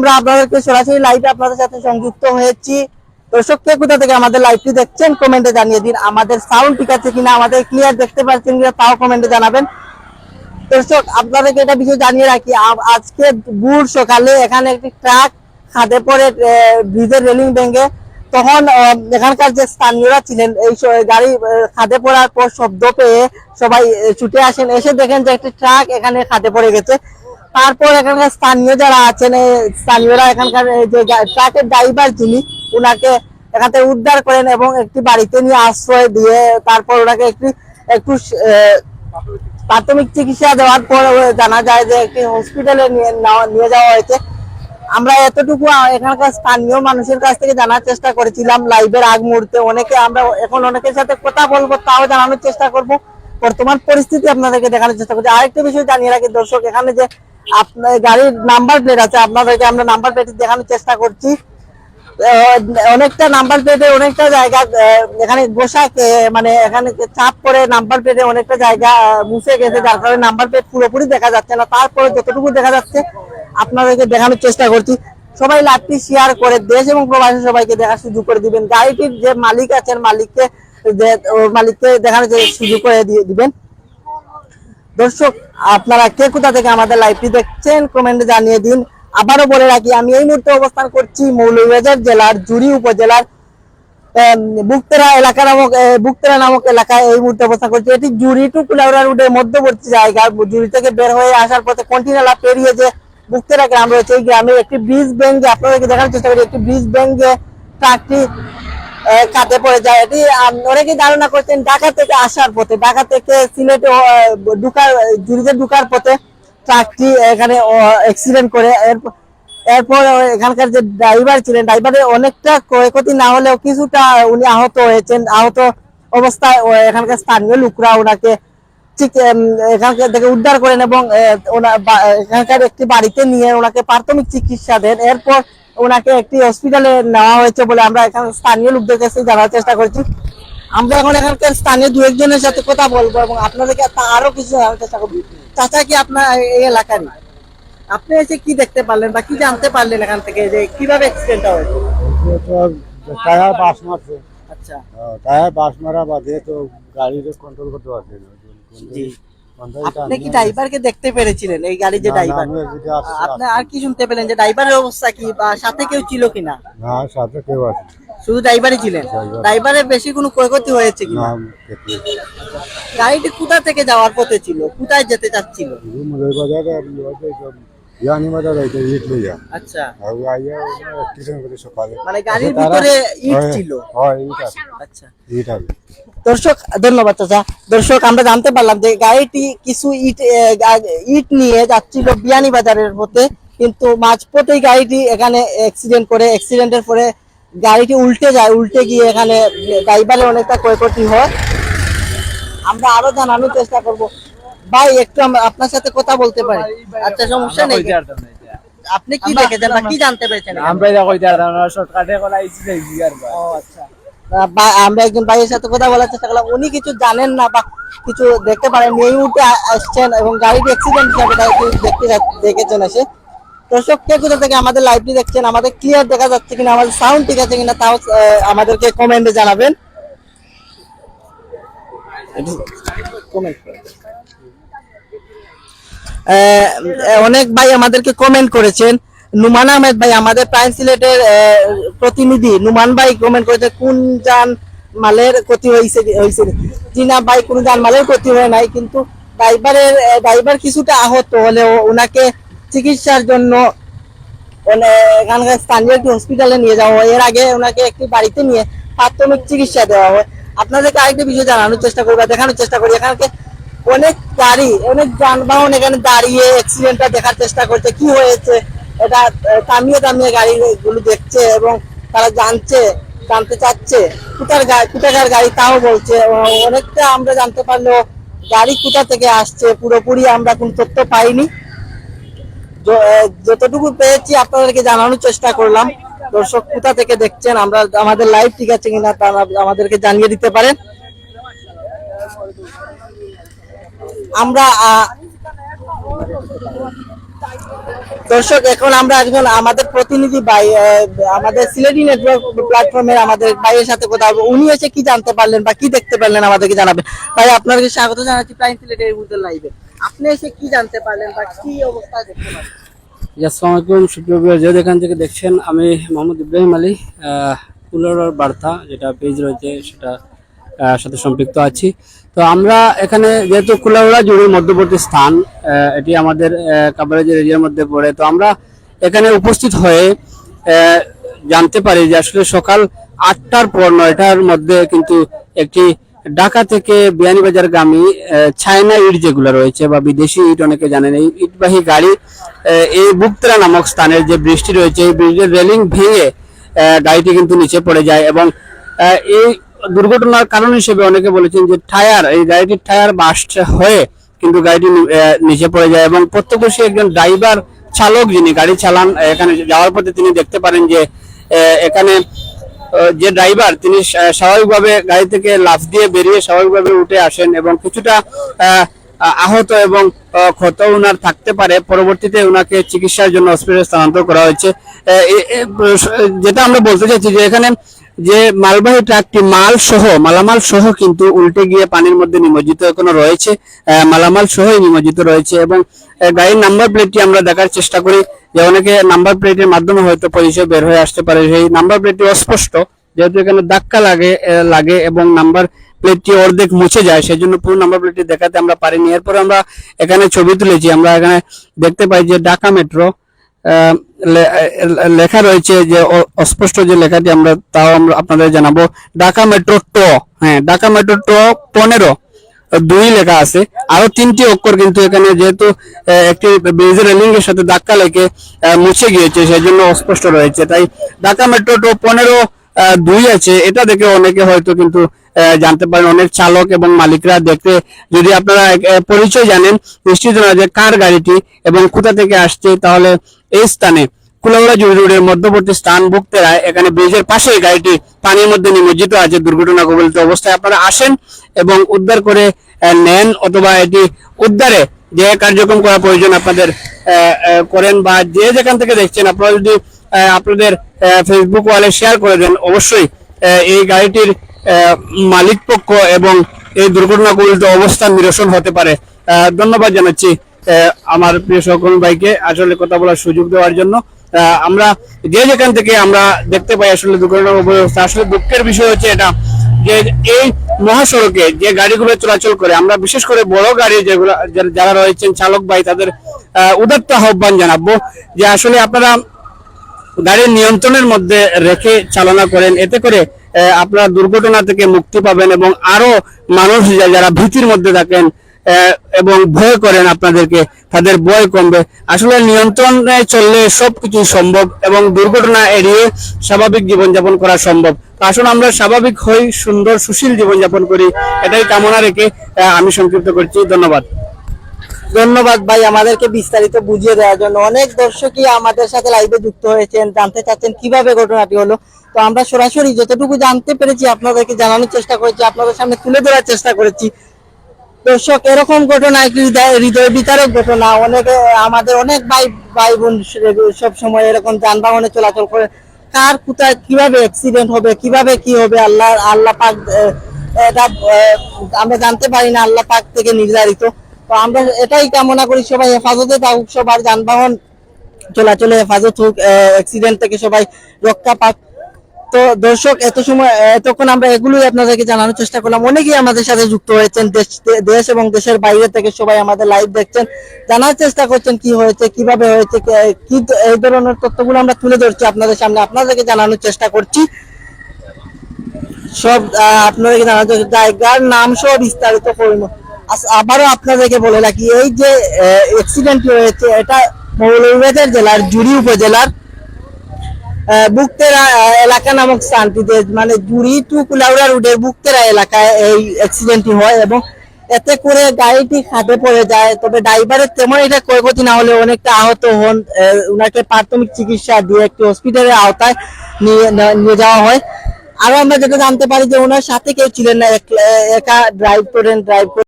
আমরা আপনাদেরকে সরাসরি লাইভে আপনাদের সাথে সংযুক্ত হয়েছি। দর্শক, কে কোথা থেকে আমাদের লাইভটি দেখছেন কমেন্টে জানিয়ে দিন। আমাদের সাউন্ড ঠিক আছে কিনা, আমাদের ক্লিয়ার দেখতে পাচ্ছেন কিনা, তাও কমেন্টে জানাবেন। দর্শক, আপনাদেরকে এটা বিষয় জানিয়ে রাখি। আজকে ভোর সকালে এখানে একটি ট্রাক খাদে পড়ে ব্রিজের রেলিং ভেঙে, তখন এখানকার যে স্থানীয়রা ছিলেন, এই গাড়ি খাদে পড়ার পর শব্দ পেয়ে সবাই ছুটে আসেন। এসে দেখেন যে একটি ট্রাক এখানে খাদে পড়ে গেছে। তারপর এখানকার স্থানীয় যারা আছেন স্থানীয়রা এখানকার যে ট্রাকের ড্রাইভার যিনি, উনাকে এখান থেকে উদ্ধার করেন এবং একটি বাড়িতে নিয়ে আশ্রয় দিয়ে তারপর ওনাকে একটি, একটু প্রাথমিক চিকিৎসা দেওয়ার পর জানা যায় যে একটি হসপিটালে নিয়ে নিয়ে যাওয়া হয়েছে। আমরা এতটুকু এখানকার স্থানীয় মানুষের কাছ থেকে জানার চেষ্টা করেছিলাম লাইভের আগ মুহূর্তে। অনেকে আমরা এখন অনেকের সাথে কথা বলব, তাও জানানোর চেষ্টা করব। বর্তমান পরিস্থিতি আপনাদেরকে দেখানোর চেষ্টা করছি। আরেকটা বিষয় জানিয়ে রাখি দর্শক, এখানে যে আপনার গাড়ির নাম্বার প্লেট আছে, আপনাদেরকে আমরা নাম্বার প্লেট দেখানোর চেষ্টা করছি। অনেকটা নাম্বার প্লেটে অনেকটা জায়গা এখানে বসাক মানে এখানে চাপ পরে নাম্বার প্লেটে অনেকটা জায়গা মুছে গেছে, যার কারণে নাম্বার প্লেট পুরোপুরি দেখা যাচ্ছে না। তারপরে যতটুকু দেখা যাচ্ছে, আপনাদেরকে দেখানোর চেষ্টা করছি। সবাই লাভটি শেয়ার করে, দেশ এবং প্রবাসী সবাইকে দেখার সুযোগ করে দিবেন। গাড়িটির যে মালিক আছেন, মালিককে মালিককে দেখানোর সুযোগ করে দিয়ে দিবেন। দর্শক, আপনারা কে কোথা থেকে আমাদের লাইভটি দেখছেন কমেন্টে জানিয়ে দিন। আবারও বলে রাখি, আমি এই মুহূর্তে অবস্থান করছি মৌলভীবাজার জেলার, জুড়ি উপজেলার বুকতেরা এলাকা নামক বুকতেরা নামক এলাকায় এই মুহূর্তে অবস্থান করছি। এটি জুড়ি টু কুলাউড়া রোডের মধ্যবর্তী জায়গা। জুড়ি থেকে বের হয়ে আসার পথে কন্টিনালা পেরিয়ে যে বুকতেরা গ্রাম রয়েছে, এই গ্রামের একটি ব্রিজ ব্যাঙ্গে আপনাদেরকে দেখানোর চেষ্টা করি, একটি ব্রিজ ব্যাঙ্গে ট্রাকটি কাটে পড়ে যায়। এটি অনেকেই ধারণা করছেন ঢাকা থেকে আসার পথে, ঢাকা থেকে সিলেটে ঢুকার জুড়িতে ঢুকার পথে ট্রাকটি এখানে অ্যাক্সিডেন্ট করে। এরপর এরপর এখানকার যে ড্রাইভার ছিলেন, ড্রাইভারের অনেকটা ক্ষয়ক্ষতি না হলেও কিছুটা উনি আহত হয়েছেন। আহত অবস্থায় এখানকার স্থানীয় লোকরা ওনাকে ঠিক এখানকার থেকে উদ্ধার করেন এবং এখানকার একটি বাড়িতে নিয়ে ওনাকে প্রাথমিক চিকিৎসা দেন। এরপর ওনাকে একটি হসপিটালে নেওয়া হয়েছে বলে আমরা এখানে স্থানীয় লোকদের কাছে জানার চেষ্টা করছি। আমরা এখন এখানকার স্থানীয় দু একজনের সাথে কথা বলব এবং আপনাদেরকে আরও কিছু জানার চেষ্টা করব। চাচা কি আপনার এই এলাকার আপনি এসে কি দেখতে পারলেন বা কি জানতে পারলেন এখান থেকে যে কীভাবে অ্যাক্সিডেন্টটা হয়েছে? টায়ার বাস মারছে। আচ্ছা। টায়ার বাস মারা বাদে তো গাড়িতে কন্ট্রোল করতে পারছে না। আপনি কি ড্রাইভারকে দেখতে পেরেছিলেন এই গাড়ির যে ড্রাইভার? আপনি আর কি শুনতে পেলেন যে ড্রাইভারের অবস্থা কি বা সাথে কেউ ছিল কিনা? না সাথে কেউ আছে শুধু ড্রাইভারই ছিলেন? ড্রাইভারের বেশি কোনো ক্ষয়ক্ষতি হয়েছে না কিনা গাড়িটি কোথা থেকে যাওয়ার পথে ছিল? কোথায় যেতে চাচ্ছিল? বাজার হইতে ইট লইয়া আচ্ছা আর আইয়া অ্যাক্সিডেন্ট করে সকালে মানে গাড়ির ভিতরে ইট ছিল? হয় ইট আচ্ছা। ইট আছে। দর্শক ধন্যবাদ চাচা। দর্শক আমরা জানতে পারলাম যে গাড়িটি কিছু ইট ইট নিয়ে যাচ্ছিল বিয়ানি বাজারের পথে কিন্তু মাঝপথেই গাড়িটি এখানে অ্যাক্সিডেন্ট করে অ্যাক্সিডেন্টের পরে গাড়িটি উল্টে যায় উল্টে গিয়ে এখানে ড্রাইভারের অনেকটা ক্ষয়ক্ষতি হয়। আমরা আরও জানানোর চেষ্টা করব। ভাই একটু আপনার সাথে কথা বলতে পারি। আচ্ছা সমস্যা নেই। আপনি কি দেখেছেন বা কি জানতে পেরেছেন? আমরা কইতে পারতাম না শর্টকাটে আইসি যাইছি আর বা। ও আচ্ছা। আমরা একজন ভাইয়ের সাথে কথা বলার চেষ্টা করলাম। উনি কিছু জানেন না বা কিছু দেখতে পারেন এই মুহূর্তে আসছেন এবং গাড়িটি অ্যাক্সিডেন্ট হিসাবে দেখতে দেখেছেন এসে। দর্শক কে কোথা থেকে আমাদের লাইভটি দেখছেন? আমাদের ক্লিয়ার দেখা যাচ্ছে কিনা আমাদের সাউন্ড ঠিক আছে কিনা তাও আমাদেরকে কমেন্টে জানাবেন। কমেন্ট অনেক ভাই আমাদেরকে কমেন্ট করেছেন। নুমান আহমেদ ভাই, আমাদের প্রাইম সিলেটের প্রতিনিধি। নুমান ভাই কমেন্ট করেছে, কোন যান মালের ক্ষতি হয়েছে হয়েছে জিনা ভাই, কোন যান মালের ক্ষতি হয় নাই, কিন্তু ড্রাইভারের ড্রাইভার কিছুটা আহত হলেও ওনাকে চিকিৎসার জন্য এখানকার স্থানীয় একটি হসপিটালে নিয়ে যাওয়া হয়। এর আগে ওনাকে একটি বাড়িতে নিয়ে প্রাথমিক চিকিৎসা দেওয়া হয়। আপনাদেরকে আরেকটা বিষয় জানানোর চেষ্টা করি বা দেখানোর চেষ্টা করি। এখানকে অনেক গাড়ি, অনেক যানবাহন এখানে দাঁড়িয়ে অ্যাক্সিডেন্টটা দেখার চেষ্টা করছে, কি হয়েছে? এটা থামিয়ে থামিয়ে গাড়িগুলো দেখছে এবং তারা জানছে, জানতে চাচ্ছে। কোথার গাড়ি কোথাকার গাড়ি তাও বলছে। অনেকটা আমরা জানতে পারলেও গাড়ি কোথা থেকে আসছে, পুরোপুরি আমরা কোনো তথ্য পাইনি। যতটুকু পেয়েছি আপনাদেরকে জানানোর চেষ্টা করলাম। দর্শক কোথা থেকে দেখছেন, আমরা, আমাদের লাইভ ঠিক আছে কিনা তা আমাদেরকে জানিয়ে দিতে পারেন। আমরা দর্শক, এখন আমরা একজন আমাদের প্রতিনিধি ভাই আমাদের সিলেটি নেটওয়ার্ক প্ল্যাটফর্মের আমাদের ভাইয়ের সাথে কথা বলব উনি এসে কি জানতে পারলেন বা কি দেখতে পারলেন আমাদেরকে জানাবেন। ভাই আপনাকে স্বাগত জানাচ্ছি প্রাইম সিলেটের মুহূর্তে লাইভে আপনি এসে কি জানতে পারলেন বা কি অবস্থা দেখতে পারলেন? আসসালামু সুপ্রিয় যে এখান থেকে দেখছেন, আমি মোহাম্মদ ইব্রাহিম আলী কুলার বার্তা, যেটা পেজ রয়েছে, সেটা সাথে সম্পৃক্ত আছি। তো আমরা এখানে যেহেতু কুলাউড়া জুড়ির মধ্যবর্তী স্থান এটি আমাদের কাভারেজের এরিয়ার মধ্যে পড়ে। তো আমরা এখানে উপস্থিত হয়ে জানতে পারি যে আসলে সকাল আটটার পর নয়টার মধ্যে কিন্তু একটি ঢাকা থেকে বিয়ানীবাজার গামী আহ, চায়না ইট যেগুলো রয়েছে বা বিদেশি ইট অনেকে জানেন এই ইটবাহী গাড়ি এই বুকতরা নামক স্থানের যে বৃষ্টি রয়েছে এই ব্রিজের রেলিং ভেঙে গাড়িটি কিন্তু নিচে পড়ে যায় এবং এই দুর্ঘটনার কারণ হিসেবে অনেকে বলেছেন যে টায়ার এই গাড়িটির টায়ার বাস্ট হয়ে কিন্তু গাড়িটি নিচে পড়ে যায় এবং প্রত্যক্ষদর্শী একজন ড্রাইভার চালক যিনি গাড়ি চালান এখানে যাওয়ার পথে তিনি দেখতে পারেন যে এখানে যে ড্রাইভার তিনি স্বাভাবিকভাবে গাড়ি থেকে লাফ দিয়ে বেরিয়ে স্বাভাবিকভাবে উঠে আসেন এবং কিছুটা আহ, আহ, আহত এবং ক্ষত উনার থাকতে পারে। পরবর্তীতে উনাকে চিকিৎসার জন্য হসপিটালে স্থানান্তর করা হয়েছে। যেটা আমরা বলতে চাইছি যে এখানে যে মালবাহী ট্রাকটি মাল সহ, মালামাল সহ কিন্তু উল্টে গিয়ে পানির মধ্যে নিমজ্জিত এখনও রয়েছে। মালামাল সহই নিমজ্জিত রয়েছে এবং গাড়ির নাম্বার প্লেটটি আমরা দেখার চেষ্টা করি। যে অনেকে নাম্বার প্লেটের মাধ্যমে হয়তো পরিচয় বের হয়ে আসতে পারে। সেই নাম্বার প্লেটটি অস্পষ্ট, যেহেতু এখানে ধাক্কা লাগে লাগে এবং নাম্বার প্লেটটি অর্ধেক মুছে যায় সেই জন্য পুরো নাম্বার প্লেটটি দেখাতে আমরা পারিনি। এরপর আমরা এখানে ছবি তুলেছি। আমরা এখানে দেখতে পাই যে ঢাকা মেট্রো লেখা রয়েছে যে অস্পষ্ট যে লেখাটি আমরা তাও আমরা আপনাদের জানাব। ঢাকা মেট্রো ট হ্যাঁ ঢাকা মেট্রো ট পনেরো দুই লেখা আছে। আরও তিনটি অক্ষর কিন্তু এখানে যেহেতু একটি ব্রিজের রেলিং এর সাথে ধাক্কা আহ, মুছে গিয়েছে সেই জন্য অস্পষ্ট রয়েছে। তাই ঢাকা মেট্রো ট পনেরো দুই আছে। এটা দেখে অনেকে হয়তো কিন্তু জানতে পারেন। অনেক চালক এবং মালিকরা দেখতে যদি আপনারা পরিচয় জানেন নিশ্চিত না যে কার গাড়িটি এবং কোথা থেকে আসছে তাহলে এই স্থানে কুলাউড়া জুড়ি রোডের মধ্যবর্তী স্থান বুকতেরায় এখানে ব্রিজের পাশে গাড়িটি পানির মধ্যে নিমজ্জিত আছে। দুর্ঘটনা কবলিত অবস্থায় আপনারা আসেন এবং উদ্ধার করে নেন অথবা এটি উদ্ধারে যে কার্যক্রম করা প্রয়োজন আপনাদের করেন বা যে যেখান থেকে দেখছেন আপনারা যদি আপনাদের ফেসবুক ওয়ালে শেয়ার করে দেন, অবশ্যই এই গাড়িটির মালিক পক্ষ এবং এই দুর্ঘটনা কবলিত অবস্থান নিরসন হতে পারে। ধন্যবাদ জানাচ্ছি। আমার প্রিয় সহকর্মী ভাইকে আসলে কথা বলার সুযোগ দেওয়ার জন্য আমরা যে যেখান থেকে আমরা দেখতে পাই আসলে দুর্ঘটনা অবস্থা আসলে দুঃখের বিষয় হচ্ছে এটা যে এই মহাসড়কে যে গাড়িগুলো চলাচল করে আমরা বিশেষ করে বড় গাড়ি যেগুলো যারা- রয়েছেন চালক ভাই তাদের আহ, উদাত্ত আহ্বান জানাব যে আসলে আপনারা গাড়ির নিয়ন্ত্রণের মধ্যে রেখে চালনা করেন। এতে করে আপনারা দুর্ঘটনা থেকে মুক্তি পাবেন এবং আরও মানুষ যারা ভীতির মধ্যে থাকেন এবং ভয় করেন আপনাদেরকে, তাদের ভয় কমবে। আসলে নিয়ন্ত্রণে চললে সবকিছু সম্ভব এবং দুর্ঘটনা এড়িয়ে স্বাভাবিক জীবনযাপন করা সম্ভব। আসুন আমরা স্বাভাবিক হই, সুন্দর, সুশীল জীবনযাপন করি। এটাই কামনা রেখে আমি সংক্ষিপ্ত করছি। ধন্যবাদ। ধন্যবাদ ভাই, আমাদেরকে বিস্তারিত বুঝিয়ে দেওয়ার জন্য। অনেক দর্শকই আমাদের সাথে লাইভে যুক্ত হয়েছেন, জানতে চাচ্ছেন কীভাবে ঘটনাটি হলো। তো আমরা সরাসরি যতটুকু জানতে পেরেছি, আপনাদেরকে জানানোর চেষ্টা করেছি, আপনাদের সামনে তুলে ধরার চেষ্টা করেছি। দর্শক, এরকম ঘটনা হৃদয় বিতারক ঘটনা? অনেকে, আমাদের অনেক ভাই ভাই বোন সব সময় এরকম যানবাহনে চলাচল করে। কার কোথায় কীভাবে অ্যাক্সিডেন্ট হবে? কীভাবে কি হবে? আল্লাহ আল্লাহ পাক এটা আমরা জানতে পারি না আল্লাহ পাক থেকে নির্ধারিত। তো আমরা এটাই কামনা করি সবাই হেফাজতে থাকুক, সবার যানবাহন চলাচলে হেফাজত হোক অ্যাক্সিডেন্ট থেকে সবাই রক্ষা পাক। তো দর্শক, এত সময়, এতক্ষণ আমরা এগুলোই আপনাদেরকে জানানোর চেষ্টা করলাম। অনেকেই আমাদের সাথে যুক্ত হয়েছেন, দেশ এবং দেশের বাইরে থেকে সবাই আমাদের লাইভ দেখছেন। জানার চেষ্টা করছেন কি হয়েছে, কীভাবে হয়েছে, কি এই ধরনের তথ্যগুলো আমরা তুলে ধরছি আপনাদের সামনে, আপনাদেরকে জানানোর চেষ্টা করছি। সব আপনাদেরকে জানাতে জায়গার নাম সহ বিস্তারিত করব। আবারও আপনাদেরকে বলে রাখি, এই যে অ্যাক্সিডেন্ট হয়েছে, এটা মৌলভীবাজার জেলার জুড়ি উপজেলার বুকতেরা এলাকা নামক স্থানটিতে মানে জুড়ি টু কুলাউড়া রোডের বুকতেরা এলাকায় এই অ্যাক্সিডেন্টটি হয় এবং এতে করে গাড়িটি খাদে পড়ে যায়। তবে ড্রাইভারের তেমন এটা ক্ষয়ক্ষতি না হলে অনেকটা আহত হন। ওনাকে প্রাথমিক চিকিৎসা দিয়ে একটি হসপিটালের আওতায় নিয়ে নিয়ে যাওয়া হয়। আরও আমরা যেটা জানতে পারি যে ওনার সাথে কেউ ছিলেন না, একা ড্রাইভ করেন ড্রাইভ